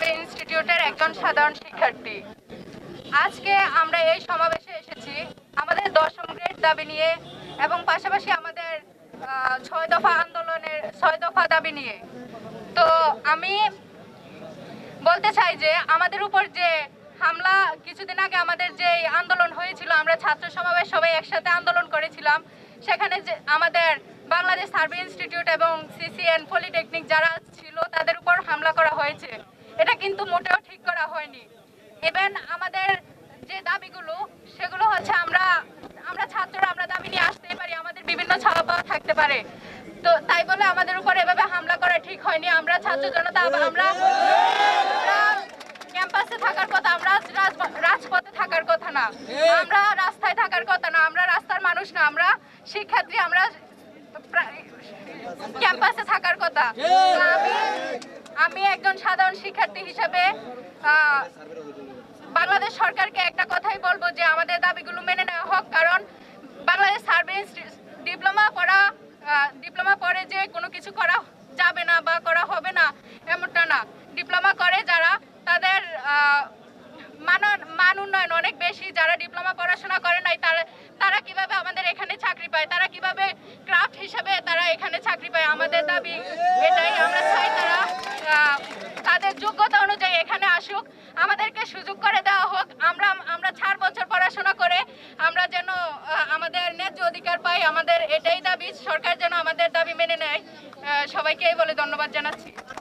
Survey ইনস্টিটিউটের একজন সাধারণ শিক্ষার্থী। আজকে আমরা এই সমাবেশে এসেছি আমাদের দশম গ্রেড দাবি নিয়ে এবং পাশাপাশি আমাদের ছয় দফা আন্দোলনের, ছয় দফা দাবি নিয়ে। তো আমি বলতে চাই যে আমাদের উপর যে হামলা, কিছুদিন আগে আমাদের যে আন্দোলন হয়েছিল, আমরা ছাত্র সমাবেশ সবাই একসাথে আন্দোলন করেছিলাম। সেখানে যে আমাদের বাংলাদেশ সার্ভে ইনস্টিটিউট এবং সিসিএন পলিটেকনিক যারা ছিল, তাদের উপর হামলা করা হয়েছে। এটা কিন্তু মোটেও ঠিক করা হয়নি। ইভেন আমাদের যে দাবিগুলো, সেগুলো হচ্ছে আমরা আমরা ছাত্ররা, আমরা দাবি নিয়ে আসতেই পারি, আমাদের বিভিন্ন ছাড়া পাওয়া থাকতে পারে। তো তাই বলে আমাদের উপর এভাবে হামলা করা ঠিক হয়নি। আমরা ছাত্র জনতা, আমরা ক্যাম্পাসে থাকার কথা, আমরা রাজ- রাজপথে থাকার কথা না। আমরা রাস্তায় থাকার কথা না। আমরা রাস্তার মানুষ না। আমরা শিক্ষার্থী, আমরা ক্যাম্পাসে থাকার কথা। আমি আমি একজন সাধারণ শিক্ষার্থী হিসেবে বাংলাদেশ সরকারকে একটা কথাই বলব যে আমাদের দাবিগুলো মেনে নেওয়া হোক, কারণ বাংলাদেশ সার্ভিস ডিপ্লোমা করা ডিপ্লোমা পরে যে কোনো কিছু করা যাবে না বা করা হবে না, এমনটা না। ডিপ্লোমা করে যারা তাদের মান উন্নয়ন অনেক বেশি, যারা ডিপ্লোমা পড়াশোনা করে নাই, তারা তারা কীভাবে আমাদের এখানে চাকরি পায়? তারা কীভাবে ক্রাফট হিসেবে তারা এখানে চাকরি পায়? আমাদের দাবি এটাই আমরা চাই তারা আহ, তাদের যোগ্যতা অনুযায়ী আসুক আমাদেরকে সুযোগ করে দেওয়া হোক, আমরা আমরা চার বছর পড়াশোনা করে আমরা যেন আমাদের ন্যায্য অধিকার পাই, আমাদের এটাই দাবি, সরকার যেন আমাদের দাবি মেনে নেয়। সবাইকে এই বলে ধন্যবাদ জানাচ্ছি।